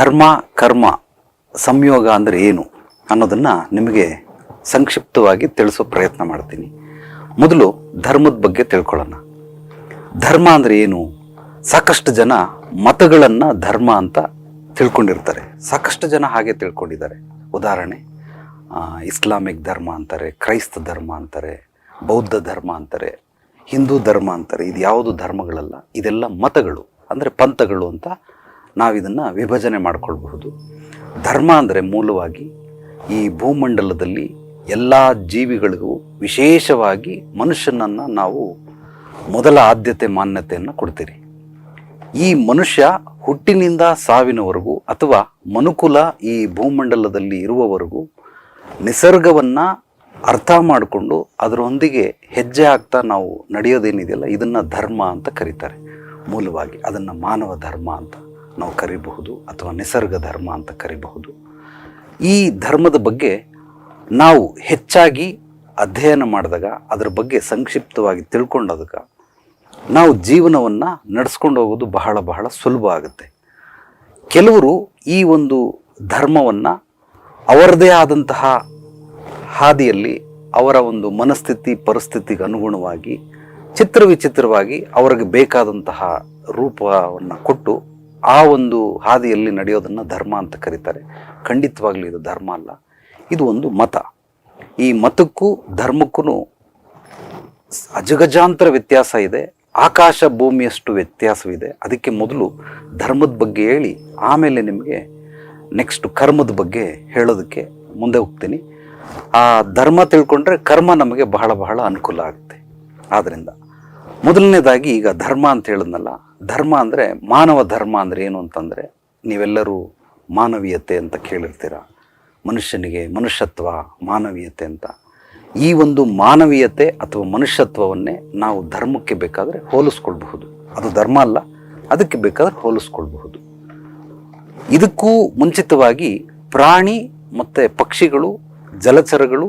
ಧರ್ಮ, ಕರ್ಮ, ಸಂಯೋಗ ಅಂದರೆ ಏನು ಅನ್ನೋದನ್ನು ನಿಮಗೆ ಸಂಕ್ಷಿಪ್ತವಾಗಿ ತಿಳಿಸೋ ಪ್ರಯತ್ನ ಮಾಡ್ತೀನಿ. ಮೊದಲು ಧರ್ಮದ ಬಗ್ಗೆ ತಿಳ್ಕೊಳ್ಳೋಣ. ಧರ್ಮ ಅಂದರೆ ಏನು? ಸಾಕಷ್ಟು ಜನ ಮತಗಳನ್ನು ಧರ್ಮ ಅಂತ ತಿಳ್ಕೊಂಡಿರ್ತಾರೆ. ಸಾಕಷ್ಟು ಜನ ಹಾಗೆ ತಿಳ್ಕೊಂಡಿದ್ದಾರೆ. ಉದಾಹರಣೆ ಇಸ್ಲಾಮಿಕ್ ಧರ್ಮ ಅಂತಾರೆ, ಕ್ರೈಸ್ತ ಧರ್ಮ ಅಂತಾರೆ, ಬೌದ್ಧ ಧರ್ಮ ಅಂತಾರೆ, ಹಿಂದೂ ಧರ್ಮ ಅಂತಾರೆ, ಇದು ಯಾವುದು ಧರ್ಮಗಳಲ್ಲ, ಇದೆಲ್ಲ ಮತಗಳು, ಅಂದರೆ ಪಂಥಗಳು ಅಂತ ನಾವಿದನ್ನು ವಿಭಜನೆ ಮಾಡಿಕೊಳ್ಬಹುದು. ಧರ್ಮ ಅಂದರೆ ಮೂಲವಾಗಿ ಈ ಭೂಮಂಡಲದಲ್ಲಿ ಎಲ್ಲ ಜೀವಿಗಳಿಗೂ ವಿಶೇಷವಾಗಿ ಮನುಷ್ಯನನ್ನು ನಾವು ಮೊದಲ ಆದ್ಯತೆ ಮಾನ್ಯತೆಯನ್ನು ಕೊಡ್ತೀರಿ. ಈ ಮನುಷ್ಯ ಹುಟ್ಟಿನಿಂದ ಸಾವಿನವರೆಗೂ ಅಥವಾ ಮನುಕುಲ ಈ ಭೂಮಂಡಲದಲ್ಲಿ ಇರುವವರೆಗೂ ನಿಸರ್ಗವನ್ನು ಅರ್ಥ ಮಾಡಿಕೊಂಡು ಅದರೊಂದಿಗೆ ಹೆಜ್ಜೆ ಹಾಕ್ತಾ ನಾವು ನಡೆಯೋದೇನಿದೆಯಲ್ಲ, ಇದನ್ನು ಧರ್ಮ ಅಂತ ಕರೀತಾರೆ. ಮೂಲವಾಗಿ ಅದನ್ನು ಮಾನವ ಧರ್ಮ ಅಂತ. ನಾವು ಕರಿಬಹುದು ಅಥವಾ ನಿಸರ್ಗ ಧರ್ಮ ಅಂತ ಕರಿಬಹುದು. ಈ ಧರ್ಮದ ಬಗ್ಗೆ ನಾವು ಹೆಚ್ಚಾಗಿ ಅಧ್ಯಯನ ಮಾಡಿದಾಗ, ಅದರ ಬಗ್ಗೆ ಸಂಕ್ಷಿಪ್ತವಾಗಿ ತಿಳ್ಕೊಂಡಾಗ ನಾವು ಜೀವನವನ್ನು ನಡೆಸ್ಕೊಂಡು ಹೋಗೋದು ಬಹಳ ಬಹಳ ಸುಲಭ ಆಗುತ್ತೆ. ಕೆಲವರು ಈ ಒಂದು ಧರ್ಮವನ್ನು ಅವರದೇ ಆದಂತಹ ಹಾದಿಯಲ್ಲಿ ಅವರ ಒಂದು ಮನಸ್ಥಿತಿ, ಪರಿಸ್ಥಿತಿಗೆ ಅನುಗುಣವಾಗಿ ಚಿತ್ರವಿಚಿತ್ರವಾಗಿ ಅವರಿಗೆ ಅವ್ರಿಗೆ ಬೇಕಾದಂತಹ ರೂಪವನ್ನು ಕೊಟ್ಟು ಆ ಒಂದು ಹಾದಿಯಲ್ಲಿ ನಡೆಯೋದನ್ನು ಧರ್ಮ ಅಂತ ಕರೀತಾರೆ. ಖಂಡಿತವಾಗ್ಲೂ ಇದು ಧರ್ಮ ಅಲ್ಲ. ಇದು ಒಂದು ಮತ. ಈ ಮತಕ್ಕೂ ಧರ್ಮಕ್ಕೂ ಅಜಗಜಾಂತರ ವ್ಯತ್ಯಾಸ ಇದೆ. ಆಕಾಶ ಭೂಮಿಯಷ್ಟು ವ್ಯತ್ಯಾಸವಿದೆ. ಅದಕ್ಕೆ ಮೊದಲು ಧರ್ಮದ ಬಗ್ಗೆ ಹೇಳಿ, ಆಮೇಲೆ ನಿಮಗೆ ನೆಕ್ಸ್ಟ್ ಕರ್ಮದ ಬಗ್ಗೆ ಹೇಳೋದಕ್ಕೆ ಮುಂದೆ ಹೋಗ್ತೀನಿ. ಆ ಧರ್ಮ ತಿಳ್ಕೊಂಡ್ರೆ ಕರ್ಮ ನಮಗೆ ಬಹಳ ಬಹಳ ಅನುಕೂಲ ಆಗುತ್ತೆ. ಆದ್ದರಿಂದ ಮೊದಲನೇದಾಗಿ ಈಗ ಧರ್ಮ ಅಂತ ಹೇಳಿದ್ನಲ್ಲ ಧರ್ಮ ಅಂದರೆ ಮಾನವ ಧರ್ಮ ಅಂದರೆ ಏನು ಅಂತಂದರೆ ನೀವೆಲ್ಲರೂ ಮಾನವೀಯತೆ ಅಂತ ಕೇಳಿರ್ತೀರ. ಮನುಷ್ಯನಿಗೆ ಮನುಷ್ಯತ್ವ, ಮಾನವೀಯತೆ ಅಂತ. ಈ ಒಂದು ಮಾನವೀಯತೆ ಅಥವಾ ಮನುಷ್ಯತ್ವವನ್ನೇ ನಾವು ಧರ್ಮಕ್ಕೆ ಬೇಕಾದರೆ ಹೋಲಿಸ್ಕೊಳ್ಬಹುದು. ಅದು ಧರ್ಮ ಅಲ್ಲ, ಅದಕ್ಕೆ ಬೇಕಾದರೆ ಹೋಲಿಸ್ಕೊಳ್ಬಹುದು. ಇದಕ್ಕೂ ಮುಂಚಿತವಾಗಿ ಪ್ರಾಣಿ ಮತ್ತು ಪಕ್ಷಿಗಳು, ಜಲಚರಗಳು,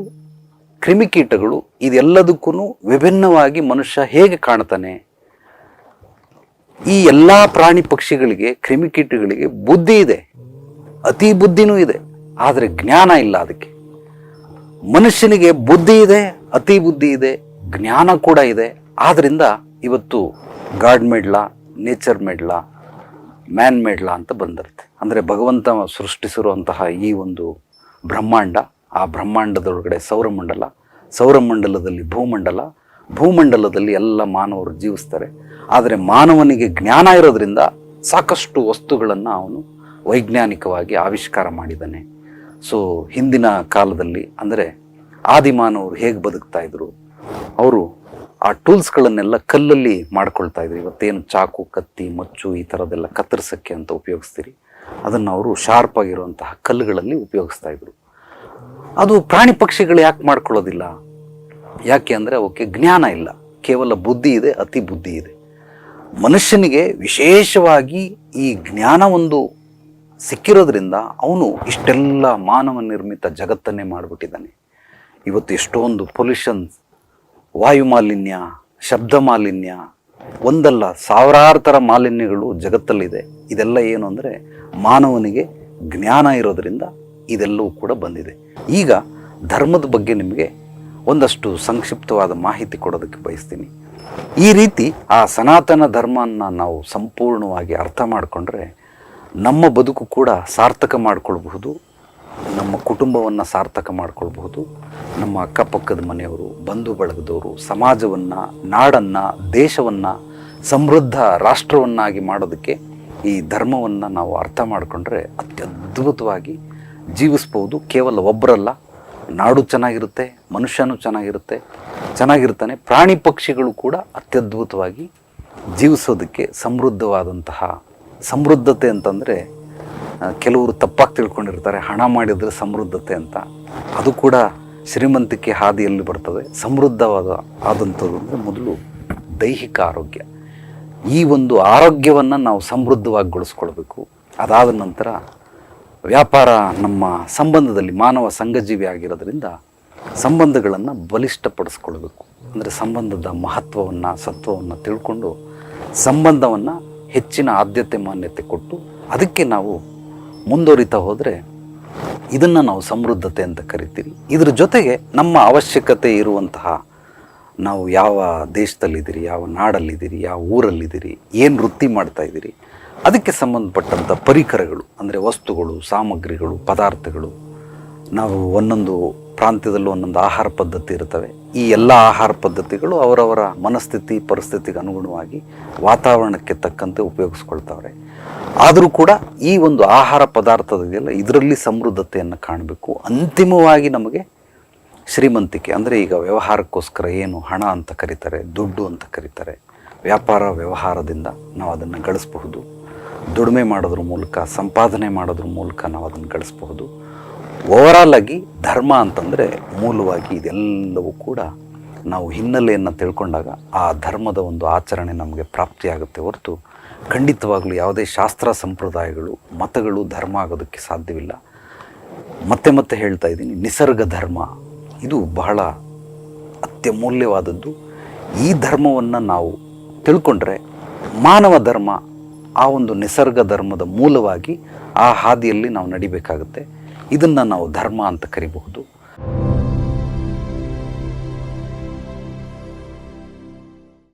ಕ್ರಿಮಿಕೀಟಗಳು ಇದೆಲ್ಲದಕ್ಕೂ ವಿಭಿನ್ನವಾಗಿ ಮನುಷ್ಯ ಹೇಗೆ ಕಾಣ್ತಾನೆ ಈ ಎಲ್ಲ ಪ್ರಾಣಿ ಪಕ್ಷಿಗಳಿಗೆ ಕ್ರಿಮಿಕೀಟಗಳಿಗೆ ಬುದ್ಧಿ ಇದೆ. ಅತಿ ಬುದ್ಧಿನೂ ಇದೆ. ಆದರೆ ಜ್ಞಾನ ಇಲ್ಲ ಅದಕ್ಕೆ. ಮನುಷ್ಯನಿಗೆ ಬುದ್ಧಿ ಇದೆ, ಅತಿ ಬುದ್ಧಿ ಇದೆ, ಜ್ಞಾನ ಕೂಡ ಇದೆ. ಆದ್ದರಿಂದ ಇವತ್ತು ಗಾಡ್ ಮೇಡ್ಲಾ ನೇಚರ್ ಮೇಡ್ಲಾ ಮ್ಯಾನ್ ಮೇಡ್ಲಾ ಅಂತ ಬಂದಿರುತ್ತೆ. ಅಂದರೆ ಭಗವಂತ ಸೃಷ್ಟಿಸಿರುವಂತಹ ಈ ಒಂದು ಬ್ರಹ್ಮಾಂಡ, ಆ ಬ್ರಹ್ಮಾಂಡದೊಳಗಡೆ ಸೌರಮಂಡಲ, ಸೌರಮಂಡಲದಲ್ಲಿ ಭೂಮಂಡಲ ಭೂಮಂಡಲದಲ್ಲಿ ಎಲ್ಲ ಮಾನವರು ಜೀವಿಸ್ತಾರೆ. ಆದರೆ ಮಾನವನಿಗೆ ಜ್ಞಾನ ಇರೋದ್ರಿಂದ ಸಾಕಷ್ಟು ವಸ್ತುಗಳನ್ನು ಅವನು ವೈಜ್ಞಾನಿಕವಾಗಿ ಆವಿಷ್ಕಾರ ಮಾಡಿದ್ದಾನೆ. ಸೊ ಹಿಂದಿನ ಕಾಲದಲ್ಲಿ ಅಂದರೆ ಆದಿಮಾನವರು ಹೇಗೆ ಬದುಕ್ತಾ ಇದ್ರು, ಅವರು ಆ ಟೂಲ್ಸ್ಗಳನ್ನೆಲ್ಲ ಕಲ್ಲಲ್ಲಿ ಮಾಡ್ಕೊಳ್ತಾ ಇದ್ರು. ಇವತ್ತೇನು ಚಾಕು, ಕತ್ತಿ, ಮಚ್ಚು ಈ ಥರದ್ದೆಲ್ಲ ಕತ್ತರಿಸಕ್ಕೆ ಅಂತ ಉಪಯೋಗಿಸ್ತೀರಿ. ಅದನ್ನು ಅವರು ಶಾರ್ಪ್ ಆಗಿರುವಂತಹ ಕಲ್ಲುಗಳಲ್ಲಿ ಉಪಯೋಗಿಸ್ತಾ ಇದ್ರು. ಅದು ಪ್ರಾಣಿ ಪಕ್ಷಿಗಳು ಯಾಕೆ ಮಾಡ್ಕೊಳ್ಳೋದಿಲ್ಲ? ಯಾಕೆ ಅಂದರೆ ಅವಕ್ಕೆ ಜ್ಞಾನ ಇಲ್ಲ. ಕೇವಲ ಬುದ್ಧಿ ಇದೆ, ಅತಿ ಬುದ್ಧಿ ಇದೆ. ಮನುಷ್ಯನಿಗೆ ವಿಶೇಷವಾಗಿ ಈ ಜ್ಞಾನ ಒಂದು ಸಿಕ್ಕಿರೋದ್ರಿಂದ ಅವನು ಇಷ್ಟೆಲ್ಲ ಮಾನವ ನಿರ್ಮಿತ ಜಗತ್ತನ್ನೇ ಮಾಡಿಬಿಟ್ಟಿದ್ದಾನೆ. ಇವತ್ತು ಎಷ್ಟೊಂದು ಪೊಲ್ಯೂಷನ್, ವಾಯು ಮಾಲಿನ್ಯ, ಶಬ್ದ ಮಾಲಿನ್ಯ, ಒಂದಲ್ಲ, ಸಾವಿರಾರು ಥರ ಮಾಲಿನ್ಯಗಳು ಜಗತ್ತಲ್ಲಿದೆ. ಇದೆಲ್ಲ ಏನು ಅಂದರೆ ಮಾನವನಿಗೆ ಜ್ಞಾನ ಇರೋದರಿಂದ ಇದೆಲ್ಲವೂ ಕೂಡ ಬಂದಿದೆ. ಈಗ ಧರ್ಮದ ಬಗ್ಗೆ ನಿಮಗೆ ಒಂದಷ್ಟು ಸಂಕ್ಷಿಪ್ತವಾದ ಮಾಹಿತಿ ಕೊಡೋದಕ್ಕೆ ಬಯಸ್ತೀನಿ. ಈ ರೀತಿ ಆ ಸನಾತನ ಧರ್ಮವನ್ನು ನಾವು ಸಂಪೂರ್ಣವಾಗಿ ಅರ್ಥ ಮಾಡಿಕೊಂಡ್ರೆ ನಮ್ಮ ಬದುಕು ಕೂಡ ಸಾರ್ಥಕ ಮಾಡಿಕೊಳ್ಬಹುದು, ನಮ್ಮ ಕುಟುಂಬವನ್ನು ಸಾರ್ಥಕ ಮಾಡಿಕೊಳ್ಬಹುದು, ನಮ್ಮ ಅಕ್ಕಪಕ್ಕದ ಮನೆಯವರು, ಬಂಧು ಬಳಗದವರು, ಸಮಾಜವನ್ನು, ನಾಡನ್ನು, ದೇಶವನ್ನು ಸಮೃದ್ಧ ರಾಷ್ಟ್ರವನ್ನಾಗಿ ಮಾಡೋದಕ್ಕೆ ಈ ಧರ್ಮವನ್ನು ನಾವು ಅರ್ಥ ಮಾಡಿಕೊಂಡ್ರೆ ಅತ್ಯದ್ಭುತವಾಗಿ ಜೀವಿಸ್ಬೋದು ಕೇವಲ ಒಬ್ಬರಲ್ಲ ನಾಡು ಚೆನ್ನಾಗಿರುತ್ತೆ, ಮನುಷ್ಯನೂ ಚೆನ್ನಾಗಿರುತ್ತೆ, ಚೆನ್ನಾಗಿರ್ತಾನೆ. ಪ್ರಾಣಿ ಪಕ್ಷಿಗಳು ಕೂಡ ಅತ್ಯದ್ಭುತವಾಗಿ ಜೀವಿಸೋದಕ್ಕೆ ಸಮೃದ್ಧವಾದಂತಹ ಸಮೃದ್ಧತೆ ಅಂತಂದರೆ ಕೆಲವರು ತಪ್ಪಾಗಿ ತಿಳ್ಕೊಂಡಿರ್ತಾರೆ, ಹಣ ಮಾಡಿದರೆ ಸಮೃದ್ಧತೆ ಅಂತ. ಅದು ಕೂಡ ಶ್ರೀಮಂತಿಕೆ ಹಾದಿಯಲ್ಲಿ ಬರ್ತದೆ. ಸಮೃದ್ಧವಾದ ಆದಂಥದ್ದು ಅಂದರೆ ಮೊದಲು ದೈಹಿಕ ಆರೋಗ್ಯ. ಈ ಒಂದು ಆರೋಗ್ಯವನ್ನು ನಾವು ಸಮೃದ್ಧವಾಗಿ ಗೊಳಿಸ್ಕೊಳ್ಬೇಕು ಅದಾದ ನಂತರ ವ್ಯಾಪಾರ ನಮ್ಮ ಸಂಬಂಧದಲ್ಲಿ ಮಾನವ ಸಂಘಜೀವಿ ಆಗಿರೋದ್ರಿಂದ ಸಂಬಂಧಗಳನ್ನು ಬಲಿಷ್ಠಪಡಿಸ್ಕೊಳ್ಬೇಕು. ಅಂದರೆ ಸಂಬಂಧದ ಮಹತ್ವವನ್ನು, ಸತ್ವವನ್ನು ತಿಳ್ಕೊಂಡು ಸಂಬಂಧವನ್ನು ಹೆಚ್ಚಿನ ಆದ್ಯತೆ, ಮಾನ್ಯತೆ ಕೊಟ್ಟು ಅದಕ್ಕೆ ನಾವು ಮುಂದುವರಿತಾ ಹೋದರೆ ಇದನ್ನು ನಾವು ಸಮೃದ್ಧತೆ ಅಂತ ಕರಿತೀವಿ. ಇದರ ಜೊತೆಗೆ ನಮ್ಮ ಅವಶ್ಯಕತೆ ಇರುವಂತಹ ನಾವು ಯಾವ ದೇಶದಲ್ಲಿದ್ದೀರಿ, ಯಾವ ನಾಡಲ್ಲಿದ್ದೀರಿ, ಯಾವ ಊರಲ್ಲಿದ್ದೀರಿ, ಏನು ವೃತ್ತಿ ಮಾಡ್ತಾ ಇದ್ದೀರಿ, ಅದಕ್ಕೆ ಸಂಬಂಧಪಟ್ಟಂಥ ಪರಿಕರಗಳು, ಅಂದರೆ ವಸ್ತುಗಳು, ಸಾಮಗ್ರಿಗಳು, ಪದಾರ್ಥಗಳು, ನಾವು ಒಂದೊಂದು ಪ್ರಾಂತ್ಯದಲ್ಲೂ ಒಂದೊಂದು ಆಹಾರ ಪದ್ಧತಿ ಇರ್ತವೆ. ಈ ಎಲ್ಲ ಆಹಾರ ಪದ್ಧತಿಗಳು ಅವರವರ ಮನಸ್ಥಿತಿ, ಪರಿಸ್ಥಿತಿಗೆ ಅನುಗುಣವಾಗಿ ವಾತಾವರಣಕ್ಕೆ ತಕ್ಕಂತೆ ಉಪಯೋಗಿಸ್ಕೊಳ್ತಾವ್ರೆ. ಆದರೂ ಕೂಡ ಈ ಒಂದು ಆಹಾರ ಪದಾರ್ಥದಲ್ಲ ಇದರಲ್ಲಿ ಸಮೃದ್ಧತೆಯನ್ನು ಕಾಣಬೇಕು. ಅಂತಿಮವಾಗಿ ನಮಗೆ ಶ್ರೀಮಂತಿಕೆ ಅಂದರೆ ಈಗ ವ್ಯವಹಾರಕ್ಕೋಸ್ಕರ ಏನು ಹಣ ಅಂತ ಕರೀತಾರೆ, ದುಡ್ಡು ಅಂತ ಕರೀತಾರೆ, ವ್ಯಾಪಾರ ವ್ಯವಹಾರದಿಂದ ನಾವು ಅದನ್ನು ಗಳಿಸಬಹುದು. ದುಡಿಮೆ ಮಾಡೋದ್ರ ಮೂಲಕ, ಸಂಪಾದನೆ ಮಾಡೋದ್ರ ಮೂಲಕ ನಾವು ಅದನ್ನು ಗಳಿಸಬಹುದು. ಓವರಾಲ್ ಆಗಿ ಧರ್ಮ ಅಂತಂದರೆ ಮೂಲವಾಗಿ ಇದೆಲ್ಲವೂ ಕೂಡ ನಾವು ಹಿನ್ನೆಲೆಯನ್ನು ತಿಳ್ಕೊಂಡಾಗ ಆ ಧರ್ಮದ ಒಂದು ಆಚರಣೆ ನಮಗೆ ಪ್ರಾಪ್ತಿಯಾಗುತ್ತೆ ಹೊರತು ಖಂಡಿತವಾಗಲೂ ಯಾವುದೇ ಶಾಸ್ತ್ರ ಸಂಪ್ರದಾಯಗಳು, ಮತಗಳು ಧರ್ಮ ಆಗೋದಕ್ಕೆ ಸಾಧ್ಯವಿಲ್ಲ. ಮತ್ತೆ ಮತ್ತೆ ಹೇಳ್ತಾ ಇದ್ದೀನಿ, ನಿಸರ್ಗ ಧರ್ಮ ಇದು ಬಹಳ ಅತ್ಯಮೂಲ್ಯವಾದದ್ದು. ಈ ಧರ್ಮವನ್ನು ನಾವು ತಿಳ್ಕೊಂಡ್ರೆ ಮಾನವ ಧರ್ಮ ಆ ಒಂದು ನಿಸರ್ಗ ಧರ್ಮದ ಮೂಲವಾಗಿ ಆ ಹಾದಿಯಲ್ಲಿ ನಾವು ನಡಿಬೇಕಾಗುತ್ತೆ. ಇದನ್ನು ನಾವು ಧರ್ಮ ಅಂತ ಕರಿಬಹುದು.